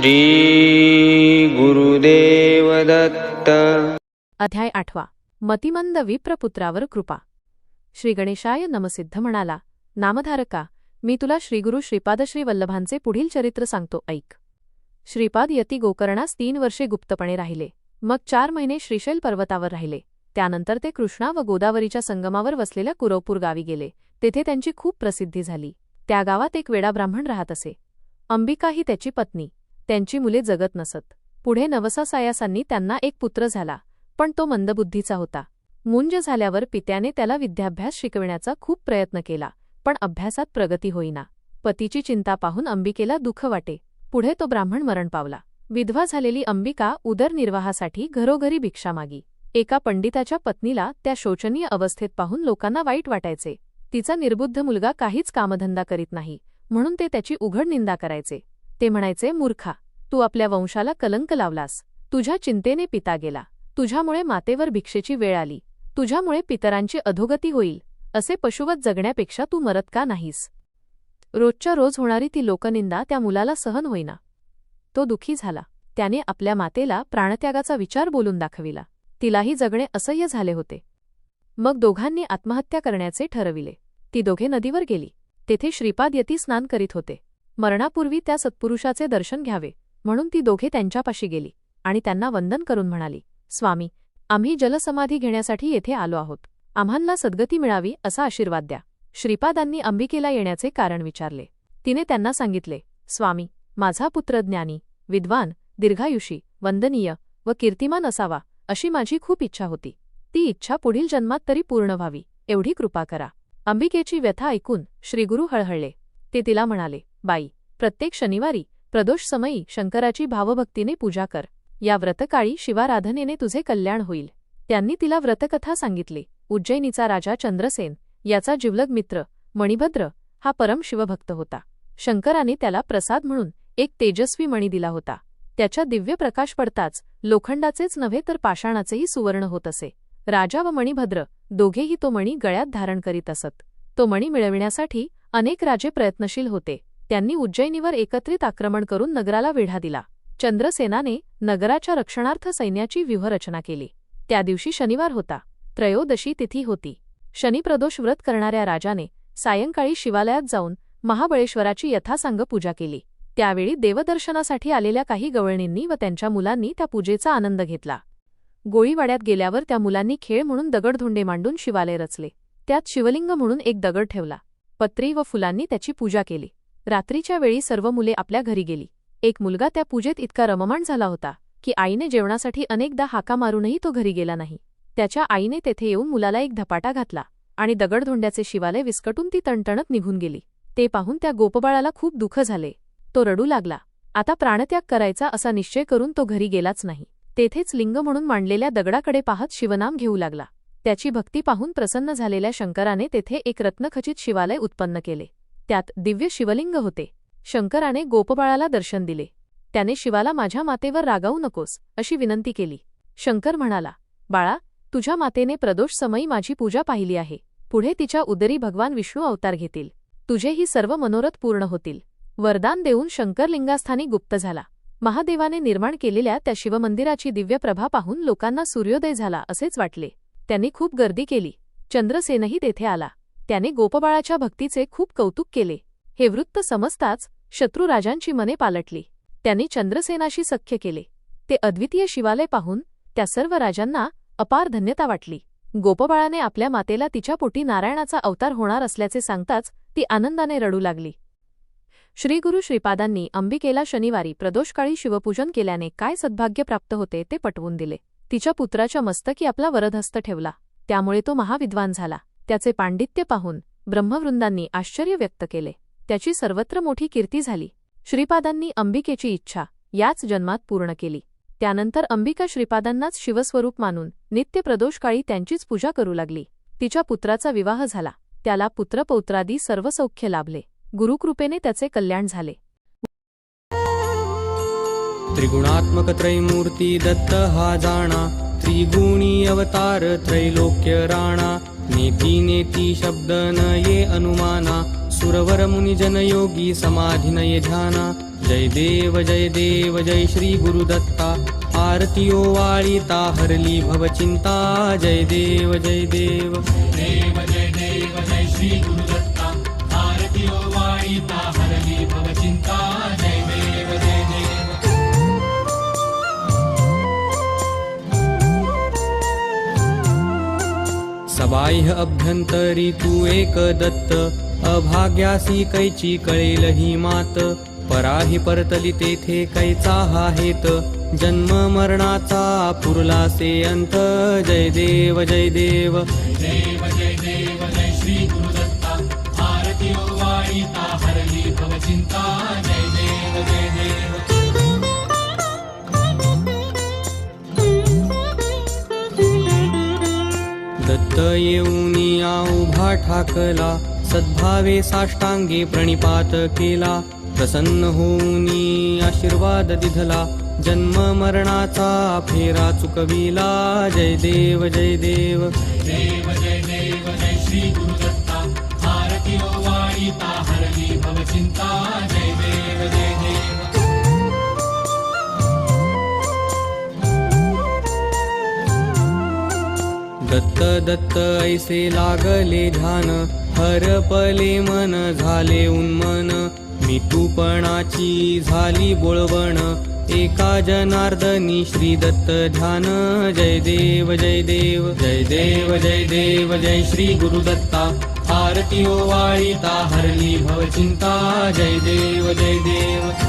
श्री गुरुदेव दत्त अध्याय आठवा. मतिमंद विप्रपुत्रावर कृपा. श्री गणेशाय नमसिद्ध म्हणाला नामधारका मी तुला श्रीगुरु श्रीपाद श्री वल्लभांचे पुढील चरित्र सांगतो ऐक. श्रीपाद यती गोकर्णास तीन वर्षे गुप्तपणे राहिले. मग चार महिने श्रीशैल पर्वतावर राहिले. त्यानंतर ते कृष्णा व गोदावरीच्या संगमावर वसलेल्या कुरवपूर गावी गेले. तेथे त्यांची खूप प्रसिद्धी झाली. त्या गावात एक वेडा ब्राह्मण राहत असे. अंबिका ही त्याची पत्नी. त्यांची मुले जगत नसत. पुढे नवसा सायासांनी त्यांना एक पुत्र झाला पण तो मंदबुद्धीचा होता. मुंज झाल्यावर पित्याने त्याला विद्याभ्यास शिकविण्याचा खूप प्रयत्न केला पण अभ्यासात प्रगती होईना. पतीची चिंता पाहून अंबिकेला दुःख वाटे. पुढे तो ब्राह्मण मरण पावला. विधवा झालेली अंबिका उदरनिर्वाहासाठी घरोघरी भिक्षा मागी. एका पंडिताच्या पत्नीला त्या शोचनीय अवस्थेत पाहून लोकांना वाईट वाटायचे. तिचा निर्बुद्ध मुलगा काहीच कामधंदा करीत नाही म्हणून ते त्याची उघड निंदा करायचे. ते म्हणायचे मूर्खा तू आपल्या वंशाला कलंक लावलास. तुझ्या चिंतेने पिता गेला. तुझ्यामुळे मातेवर भिक्षेची वेळ आली. तुझ्यामुळे पितरांची अधोगती होईल असे पशुवत जगण्यापेक्षा तू मरत का नाहीस? रोजच्या रोज होणारी ती लोकनिंदा त्या मुलाला सहन होईना. तो दुखी झाला. त्याने आपल्या मातेला प्राणत्यागाचा विचार बोलून दाखविला. तिलाही जगणे असह्य झाले होते. मग दोघांनी आत्महत्या करण्याचे ठरविले. ती दोघे नदीवर गेली. तेथे श्रीपाद यती स्नान करीत होते. मरणापूर्वी त्या सत्पुरुषाचे दर्शन घ्यावे. म्हणून ती दोघे त्यांच्यापाशी गेली आणि त्यांना वंदन करून म्हणाली स्वामी आम्ही जलसमाधी घेण्यासाठी येथे आलो आहोत. आम्हांना सद्गती मिळावी असा आशीर्वाद द्या. श्रीपादांनी अंबिकेला येण्याचे कारण विचारले. तिने त्यांना सांगितले स्वामी माझा पुत्र ज्ञानी विद्वान दीर्घायुषी वंदनीय व कीर्तिमान असावा अशी माझी खूप इच्छा होती. ती इच्छा पुढील जन्मात तरी पूर्ण व्हावी एवढी कृपा करा. अंबिकेची व्यथा ऐकून श्रीगुरु हळहळले. ते तिला म्हणाले बाई प्रत्येक शनिवारी प्रदोष समयी शंकराची भावभक्तीने पूजा कर. या व्रतकाळी शिवाराधनेने तुझे कल्याण होईल. त्यांनी तिला व्रतकथा सांगितली. उज्जैनीचा राजा चंद्रसेन याचा जिवलग मित्र मणिभद्र हा परम शिवभक्त होता. शंकराने त्याला प्रसाद म्हणून एक तेजस्वी मणी दिला होता. त्याच्या दिव्य प्रकाश पडताच लोखंडाचेच नव्हे तर पाषाणाचेही सुवर्ण होत असे. राजा व मणिभद्र दोघेही तो मणी गळ्यात धारण करीत असत. तो मणी मिळविण्यासाठी अनेक राजे प्रयत्नशील होते. त्यांनी उज्जैनीवर एकत्रित आक्रमण करून नगराला वेढा दिला. चंद्रसेनाने नगराच्या रक्षणार्थ सैन्याची व्यूहरचना केली. त्या दिवशी शनिवार होता. त्रयोदशी तिथी होती. शनिप्रदोष व्रत करणाऱ्या राजाने सायंकाळी शिवालयात जाऊन महाबळेश्वराची यथासांग पूजा केली. त्यावेळी देवदर्शनासाठी आलेल्या काही गवळणींनी व त्यांच्या मुलांनी त्या पूजेचा आनंद घेतला. गोळीवाड्यात गेल्यावर त्या मुलांनी खेळ म्हणून दगडधोंडे मांडून शिवालय रचले. त्यात शिवलिंग म्हणून एक दगड ठेवला. पत्री व फुलांनी त्याची पूजा केली. रात्रीच्या वेळी सर्व मुले आपल्या घरी गेली. एक मुलगा त्या पूजेत इतका रममाण झाला होता की आईने जेवणासाठी अनेकदा हाका मारूनही तो घरी गेला नाही. त्याच्या आईने तेथे येऊन मुलाला एक धपाटा घातला आणि दगडधोंड्याचे शिवालय विस्कटून ती तणतणत निघून गेली. ते पाहून त्या गोपबाळाला खूप दुःख झाले. तो रडू लागला. आता प्राणत्याग करायचा असा निश्चय करून तो घरी गेलाच नाही. तेथेच लिंग म्हणून मांडलेल्या दगडाकडे पाहत शिवनाम घेऊ लागला. त्याची भक्ती पाहून प्रसन्न झालेल्या शंकराने तेथे एक रत्नखचित शिवालय उत्पन्न केले. त्यात दिव्य शिवलिंग होते. शंकराने गोपबाळाला दर्शन दिले. त्याने शिवाला माझ्या मातेवर रागावू नकोस अशी विनंती केली. शंकर म्हणाला बाळा तुझ्या मातेने प्रदोष समयी माझी पूजा पाहिली आहे. पुढे तिच्या उदरी भगवान विष्णू अवतार घेतील. तुझेही सर्व मनोरथ पूर्ण होतील. वरदान देऊन शंकर लिंगास्थानी गुप्त झाला. महादेवाने निर्माण केलेल्या त्या शिवमंदिराची दिव्य प्रभा पाहून लोकांना सूर्योदय झाला असेच वाटले. त्यांनी खूप गर्दी केली. चंद्रसेनही तेथे आला. त्याने गोपबाळाच्या भक्तीचे खूप कौतुक केले. हे वृत्त समजताच शत्रुराजांची मने पालटली. त्यांनी चंद्रसेनाशी सख्य केले. ते अद्वितीय शिवालय पाहून त्या सर्व राजांना अपार धन्यता वाटली. गोपबाळाने आपल्या मातेला तिच्या पोटी नारायणाचा अवतार होणार असल्याचे सांगताच ती आनंदाने रडू लागली. श्रीगुरु श्रीपादांनी अंबिकेला शनिवारी प्रदोषकाळी शिवपूजन केल्याने काय सद्भाग्य प्राप्त होते ते पटवून दिले. तिच्या पुत्राच्या मस्तकी आपला वरदहस्त ठेवला. त्यामुळे तो महाविद्वान झाला. त्याचे पांडित्य पाहून ब्रह्मवृंदांनी आश्चर्य व्यक्त केले. त्याची सर्वत्र मोठी कीर्ती झाली. श्रीपादांनी अंबिकेची इच्छा याच जन्मात पूर्ण केली. त्यानंतर अंबिका श्रीपादांनाच शिवस्वरूप मानून नित्य प्रदोषकाळी त्यांचीच पूजा करू लागली. तिच्या पुत्राचा विवाह झाला. त्याला पुत्रपौत्रादी सर्व सौख्य लाभले. गुरुकृपेने त्याचे कल्याण झाले. त्रिगुणात्मक त्रैमूर्ती दत्त हा जाणा. त्रिगुणी अवतार त्रैलोक्य राणा. नेती नेती शब्द न ये अनुमाना सुरवर मुनिजन योगी समाधी न ये ध्याना। जय देव जय देव जय श्री गुरुदत्ता। आरतीयो ओवाळीता हरली भवचिंता जय देव जय देव। देव जय देव जय श्री गुरुदत्ता। आरतीयो ओवाळीता हरली भवचिंता जय देव जय सबाह्य अभ्यंतरी तू एक दत्त। अभाग्यासी कैची कळेल ही मात। पराही परतली तेथे कैचा हा हेत। जन्म मरणाचा पुरला से अंत। जय देव जय देव। देव जय देव जय श्री गुरुदत्ता। आरती हरली भवचिंता दत्त येऊनिया उभा ठाकला. सद्भावे साष्टांगे प्रणिपात केला. प्रसन्न होऊनी आशीर्वाद दिधला. जन्म मरणाचा फेरा चुकविला. जय देव जय देव देव जय देव. दत्त दत्त ऐसे लागले ध्यान. हरपले मन झाले उन्मन. मितूपणाची झाली बोळवण. एका जनार्दनी श्री दत्त ध्यान. जय देव जय देव जय देव जय देव जय श्री गुरुदत्ता आरती हो ओवाळीता हरली भवचिंता जय देव जय देव.